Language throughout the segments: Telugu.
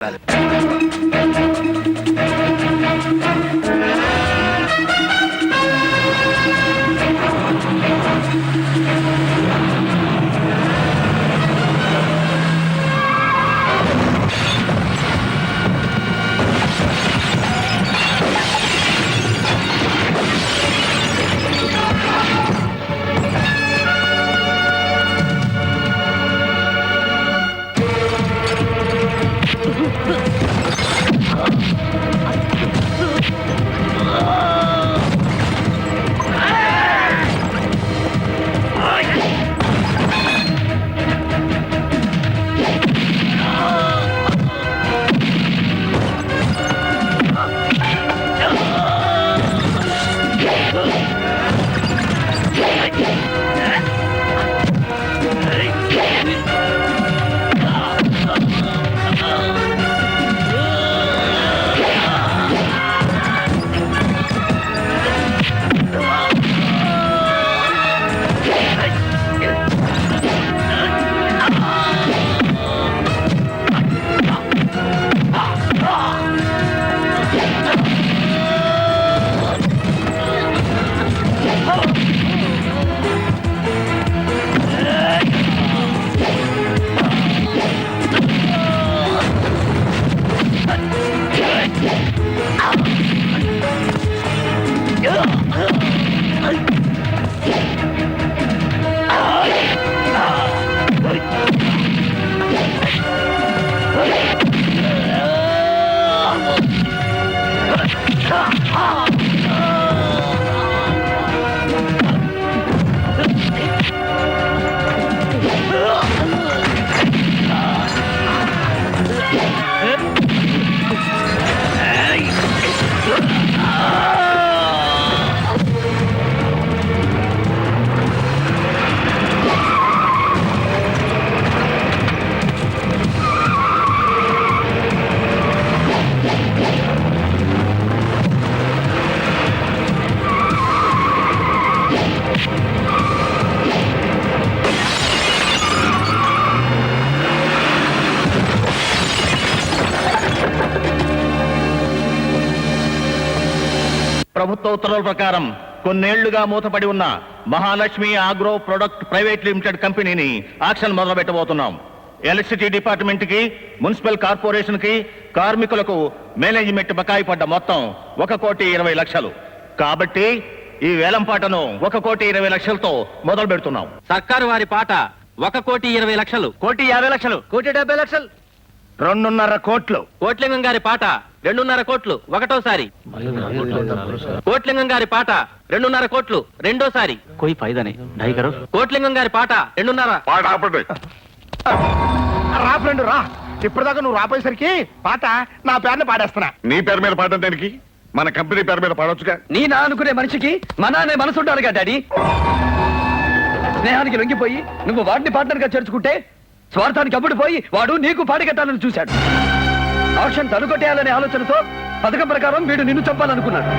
Dale. ప్రభుత్వ ఉత్తర్వుల ప్రకారం కొన్నేళ్ళుగా మూతపడి ఉన్న Mahalakshmi agro product private limited కంపెనీని ఆక్షన్ మొదలు పెట్టబోతున్నాం ఎలక్ట్రిసిటీ డిపార్ట్మెంట్కి మున్సిపల్ కార్పొరేషన్కి కార్మికులకు మేనేజ్మెంట్ బకాయి పడ్డ మొత్తం ఒక కోటి ఇరవై లక్షలు. కాబట్టి ఈ వేలంపాటను ఒక కోటి ఇరవై లక్షలతో మొదలు పెడుతున్నాం సర్కారు వారి పాట ఒక కోటి ఇరవై లక్షలు. కోటి యాభై లక్షలు. కోటి డెబ్బై లక్షలు. రెండున్నర కోట్లు కోట్లింగం గారి పాట రెండున్నర కోట్లు ఒకటోసారి కోట్లింగం గారి పాట రెండున్నర కోట్లు రెండోసారి कोई फायदा नहीं ढाई करो కోట్లింగం గారి పాట రెండున్నర పాట ఆపండి రా ఫ్రెండ్ రా ఇప్పటిదాకా నువ్వు రాపోయేసరికి పాట నా పేరుని పాడేస్తున్నా నీ పేరు మీద పాడడం దానికి మన కంపెనీ పేరు మీద పాడొచ్చుగా నీ నా అనుకునే మనిషికి మన అనే మనసు ఉండాలిగా డాడీ స్నేహానికి లొంగిపోయి నువ్వు వాడిని పార్ట్నర్ గా చేర్చుకుంటే స్వార్థానికి అప్పుడు పోయి వాడు నీకు పాడిగట్టాలని చూశాడు. ఆక్షన్ తనుకొట్టేయాలనే ఆలోచనతో పథకం ప్రకారం వీడు నిన్ను చంపాలనుకున్నాడు.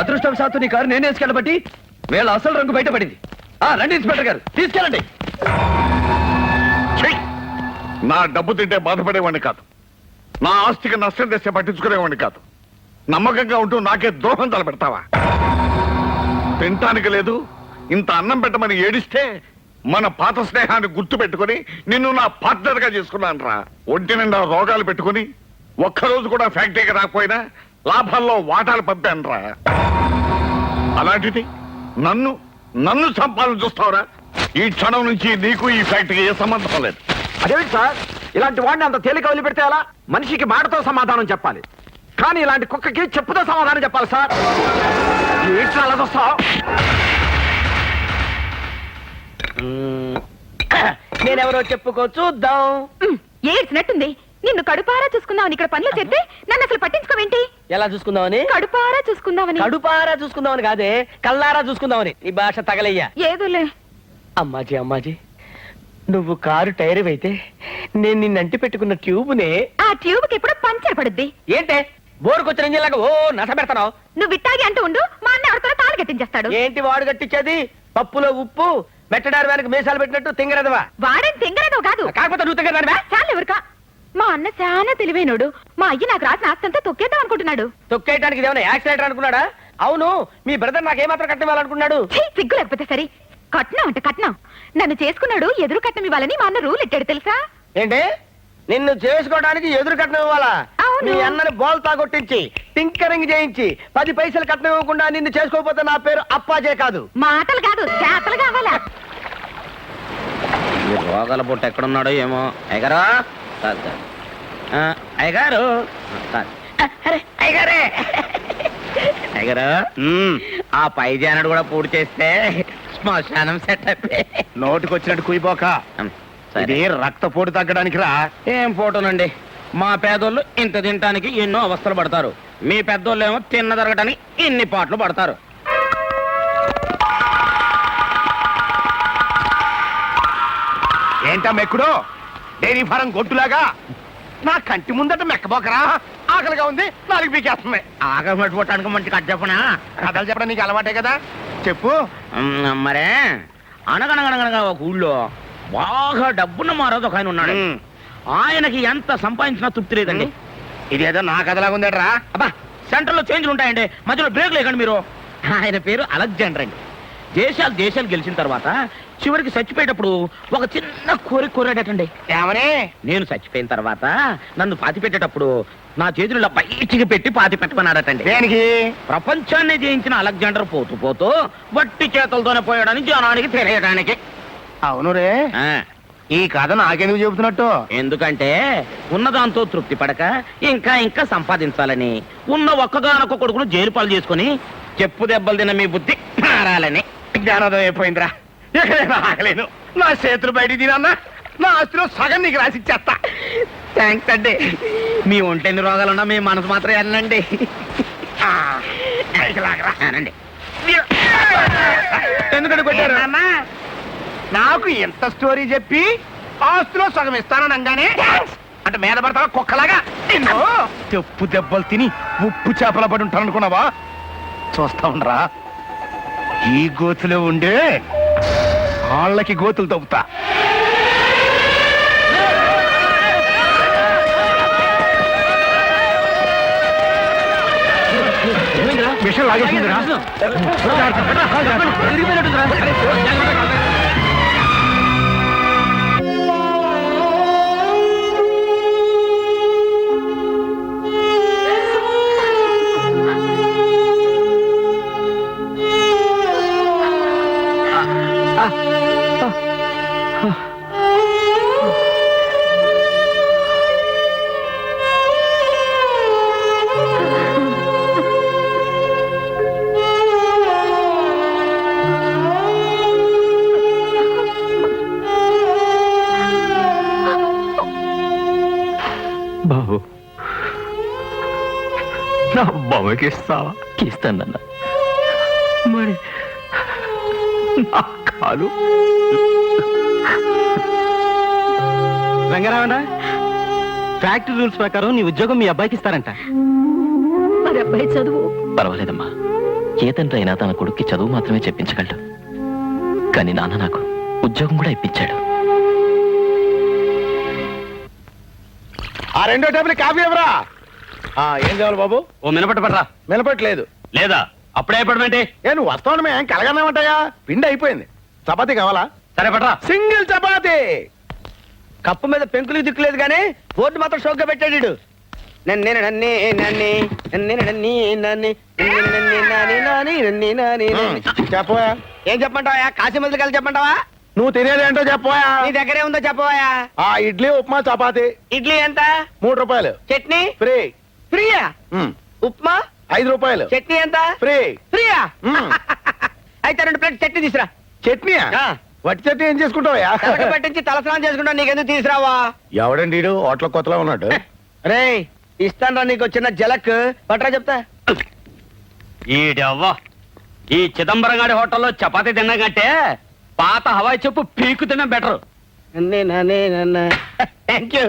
అదృష్టవశాత్తు నీ కారు నేనే వేసుకెళ్ళబట్టి వీళ్ళ అసలు రంగు బయటపడింది. ఆ రండి ఇన్స్పెక్టర్ గారు తీసుకెళ్ళండి. ఛీ! నా డబ్బు తింటే బాధపడేవాడిని కాదు. నా ఆస్తికి నష్టం తెస్తే పట్టించుకునేవాడిని కాదు. నమ్మకంగా ఉంటూ నాకే ద్రోహం తలపెడతావా? తినటానికి లేదు ఇంత అన్నం పెట్టమని ఏడిస్తే మన పాత స్నేహాన్ని గుర్తు పెట్టుకుని నిన్ను నా పార్ట్నర్గా చేసుకున్నాను రా. ఒంటి నిండా రోగాలు పెట్టుకుని ఒక్కరోజు కూడా ఫ్యాక్టరీకి రాకపోయినా లాభాల్లో వాటాలు పంపాను రా. అలాంటిది నన్ను నన్ను చంపాలని చూస్తావురా. ఈ క్షణం నుంచి నీకు ఈ ఫ్యాక్టరీకి ఏ సంబంధం లేదు. అదేంటి సార్? ఇలాంటి వాడిని అంత తేలిక వదిలిపెడితే అలా మనిషికి మాటతో సమాధానం చెప్పాలి. కానీ ఇలాంటి కుక్కకి చెప్పుతో సమాధానం చెప్పాలి సార్. ఏంటి అలా చూస్తావు? నేనెవరో చెప్పుకో చూద్దాం. ఏడ్చినట్టుంది. నిన్ను కడుపారా చూసుకుందామని ఇక్కడ పనులు చేస్తే నన్ను అసలు పట్టించుకోవేంటి? ఎలా చూసుకుందామని? కడుపారా చూసుకుందామని. కడుపారా చూసుకుందామని కాదే కల్లారా చూసుకుందామని. నీ భాష తగలయ్యా. ఏదోలే. అమ్మాజీ అమ్మాజీ నువ్వు కారు టైర్ అయితే నేను నిన్నంటి పెట్టుకున్న ట్యూబ్నే ఆ ట్యూబ్కి ఎప్పుడు పంచర్ పడుద్ది. ఏంటే? బోరుకొచ్చిన ఇంజిన్లాగా ఓ నస పెడతావు నువ్వు ఇట్టాగి అంటూ ఉండు మా అన్న ఎవరితో తాళి కట్టించేస్తాడు. ఏంటి వాడు కట్టించేది? పప్పులో ఉప్పు మెట్టడారు వెనక మీసాలు పెట్టినట్టు తింగరదవా? వాడేం తింగరదో కాదు. కాకపోతే నువ్వు తింగరదానివా? చాలు ఎవరికా? మా అన్న చాలా తెలివైనోడు. మా అయ్య నాకు రాసిన ఆస్తంతా తొక్కేద్దాం అనుకుంటున్నాడు. తొక్కేయడానికి ఇదేమైనా యాక్సిడెంట్ అనుకున్నాడా? అవును మీ బ్రదర్ నాకు ఏమాత్రం కట్టివ్వాలనుకున్నాడు ఛీ, సిగ్గు లేకపోతే సరే. కట్నం అంటే కట్నం. నన్ను చేసుకున్నాడు ఎదురు కట్నం ఇవ్వాలని మా అన్న రూల్ ఎట్టాడు తెలుసా? ఏంటి? నిన్ను చేసుకోవడానికి ఎదురు కట్నం ఇవ్వాలా? అవును. మీ అన్నని బోల్తా కొట్టించి టింకరింగ్ చేయించి పది పైసలు కట్నం ఇవ్వకుండా నిన్ను చేసుకోకపోతే నా పేరు అప్పాజే కాదు. మాటలు కాదు చేతలు కావాలా? ఈ రోగాల బొట్ట ఎక్కడున్నాడో ఏమో. అయ్యగారా? కాదు కాదు. ఆ, అయ్యగారు? కాదు. అరే అయ్యగారే! అయ్యగారు ఆ పై జానడు కూడా పూర్తి చేస్తే శ్మశానం సెట్ అయిపోయి నోటికొచ్చినట్టు కుయిపోక ఇది రక్తపోటు తగ్గడానికి రా ఏం ఫోటోనండి? మా పేదోళ్ళు ఇంత తినటానికి ఎన్నో అవస్థలు పడతారు. మీ పెద్దోళ్ళు ఏమో తిన్న జరగటానికి ఇన్ని పాటలు పడతారు. ఏంటా మెక్కుడు? డైరీ ఫారం గొట్టులాగా నా కంటి ముందట మెక్కబోకరా? ఆకలిగా ఉంది నాలుగు పీకేస్తుంది. ఆకలి పట్టుకోవటానికి మంచి కట్ చెప్పనా? కథలు చెప్పడం నీకు అలవాటే కదా? చెప్పు. మ్, మరే అనగనగనగనగా ఒక ఊళ్ళో బాగా డబ్బున్న మారోజు ఒక ఆయన ఉన్నాడు. ఆయనకి ఎంత సంపాదించినా తృప్తి లేదండి. ఇదేదో నా కథలాగా ఉందట్రా అబ్బా సెంటర్లో చేంజ్లు ఉంటాయండి. మధ్యలో బ్రేక్ లేకండి మీరు. ఆయన పేరు అలెగ్జాండర్ అండి. దేశాలు దేశాలు గెలిచిన తర్వాత చివరికి చచ్చిపోయేటప్పుడు ఒక చిన్న కోరిక కోరాడటండి. ఏమని? నేను చచ్చిపోయిన తర్వాత నన్ను పాతి పెట్టేటప్పుడు నా చేతులు బయటికి పెట్టి పాతి పెట్టమన్నాడటండి. దేనికి? ప్రపంచాన్ని జయించిన అలెగ్జాండర్ పోతూ పోతూ వట్టి చేతులతోనే పోయాడని జనానికి తెలియడానికి అవును రే. ఈ కథ నాకెందుకు చెబుతున్నట్టు? ఎందుకంటే ఉన్నదాంతో తృప్తి పడక ఇంకా ఇంకా సంపాదించాలని ఉన్న ఒక్కగానొక్క కొడుకును జైలు పాలు చేసుకుని చెప్పు దెబ్బలు తిన్న మీ బుద్ధి మారాలని. జ్ఞానోదయం అయిపోయిందిరా. ఇక నేను ఆగలేను నా చేతులు బయట తినన్నా నా ఆస్తిలో సగం నీకు రాసి ఇచ్చేస్తా థ్యాంక్స్ అండి. మీ ఒంటెన్ని రోగాలున్నా మీ మనసు మాత్రం. అనండి. ఎందుకంటే కొట్టారు? నాకు ఎంత స్టోరీ చెప్పి ఆస్తిలో సగం ఇస్తానని అనగానే అంటే మీద పడతావా? కుక్కలాగా? నిన్ను చెప్పు దెబ్బలు తిని ఉప్పు చేపల పడి ఉంటాను అనుకున్నావా చూస్తా ఉండరా ఈ గోతులో ఉండే వాళ్ళకి గోతులు తవ్వుతా. విషయం లాగేసిందిరా. ఇస్తావా ఇస్తానన్న మరి నా కాలు? రంగారావణ ఫ్యాక్టరీ రూల్స్ ప్రకారం నీ ఉద్యోగం మీ అబ్బాయికి ఇస్తారంట. మరి అబ్బాయి చదువు? పర్వాలేదమ్మా. ఏ తండ్రి అయినా తన కొడుక్కి చదువు మాత్రమే చెప్పించగలడు. కానీ నాన్న నాకు ఉద్యోగం కూడా ఇప్పించాడు. ఆ రెండో టేబుల్ కాఫీ ఎవరా ఏం కావాలి బాబు ఓ మినపట్టు పడరా మినపట్లేదు లేదా అప్పుడే పడమంటే ఏ నువ్వు వస్తావు మేం కలగన్నామంటాయా పిండి అయిపోయింది చపాతి కావాలా సరే పడరా సింగిల్ చపాతి కప్పు మీద పెంకులు దిక్కులేదు కానీ బోర్డు మాత్రం షోక్గా పెట్టాడు చెప్పవా ఏం చెప్పంటావా కాశీమల్లి కలిసి చెప్పంటావా నువ్వు తినేది ఏంటో చెప్పవా నీ దగ్గరే ఉందో చెప్పవా ఆ ఇడ్లీ ఉప్మా చపాతి ఇడ్లీ ఎంత మూడు రూపాయలు చట్నీ ఫ్రీ ఫ్రీయా. ఉప్మా? ఐదు రూపాయలు. చట్నీ ఎంత? ఫ్రీ. ఫ్రీయా. అయితే రెండు ప్లేట్ చట్నీ తీసురా. చట్నీ ఆ. వట్టి చట్నీ ఏం చేసుకుంటావా తలక పెట్టించి తలస్నానం చేసుకుంటా నీకెందుకు తీసురావా? ఎవడండి వీడు? హోటల్ కొత్తలో ఉన్నాడు. రే ఇస్తాను నీకు చిన్న జలక్. పట్రా చెప్తా. ఈడవ్వ. ఈ చిదంబరం గారి హోటల్లో చపాతీ తిన్నా కంటే పాత హవాయి చెప్పు పీకు తిన్నా బెటర్. థ్యాంక్ యూ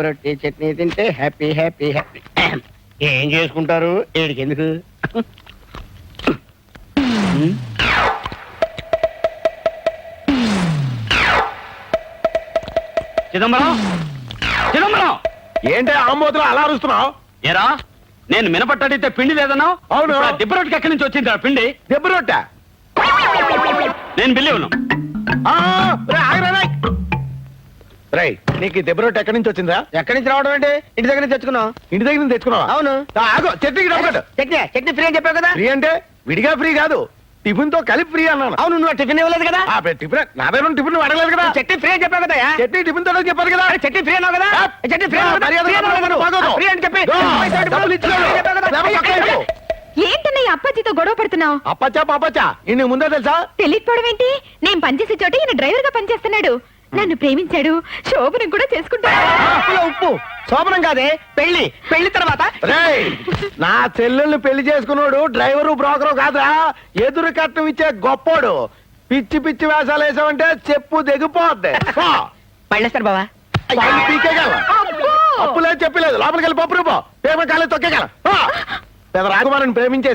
రొట్టి చట్నీ తింటే హ్యాపీ హ్యాపీ హ్యాపీ. ఏం చేసుకుంటారు? ఏడికి ఎందుకు చిదంబరం? చిదంబరం! ఏంటి ఆమోదులు అలా అరుస్తున్నావు? ఏరా నేను మినపట్టడితే పిండి లేదన్నా? అవును. దిబ్బరొట్టుకి ఎక్కడి నుంచి వచ్చింది ఆ పిండి? దెబ్బ రొట్టె? నేను బిల్లి ఉన్నాను నీకు ఈ ఎక్కడి నుంచి వచ్చిందా ఎక్కడి నుంచి రావడం ఏంటి ఇంటి దగ్గర నుంచి తెచ్చుకున్నాం ఇంటి దగ్గర నుంచి తెచ్చుకున్నావా? అవును. ఆగు చట్నీకి డబ్బు కట్టు. చట్నీ చట్నీ ఫ్రీ అని చెప్పావు కదా? ఫ్రీ అంటే విడిగా ఫ్రీ కాదు. టిఫిన్తో కలిపి ఫ్రీ అన్నాను. అవును నువ్వు టిఫిన్ ఇవ్వలేదు కదా? టిఫిన్ నా దగ్గర టిఫిన్ అడగలేదు కదా? చట్నీ ఫ్రీ అని చెప్పావు కదా చట్నీ టిఫిన్తో చెప్పారు కదా? చట్నీ ఫ్రీ అన్నావు కదా? చట్నీ ఫ్రీ. ఫ్రీ అని చెప్పి ఏంటన్నయ్య అప్పాజీతో గొడవ పడుతున్నావు? అప్పచ్చా పాపచ్చా? ఇన్ని ముందే తెలుసా? తెలియకపోవడం ఏంటి? నేను పనిచేసే చోట ఈయన డ్రైవర్గా పనిచేస్తున్నాడు. నన్ను ప్రేమించాడు. శోభనం కూడా చేసుకుంటాడు. ఉప్పు. శోభనం కాదే పెళ్ళి పెళ్ళి తర్వాత. రేయ్! నా చెల్లెల్ని పెళ్ళి చేసుకున్నాడు డ్రైవరు బ్రోకరు కాదురా. ఎదురు కట్నం ఇచ్చే గొప్పోడు. పిచ్చి పిచ్చి వేషాలు వేసావంటే చెప్పు దిగిపోద్ది పో. పళ్ళేస్తారు బావా? పీకేయగలం. అబ్బో! అప్పులేదు చెప్పలేదు. లోపలికి వెళ్ళి పప్పు రూపో పేమ కాలేదు తొక్కేగల పెద్ద రాకుమారిని ప్రేమించే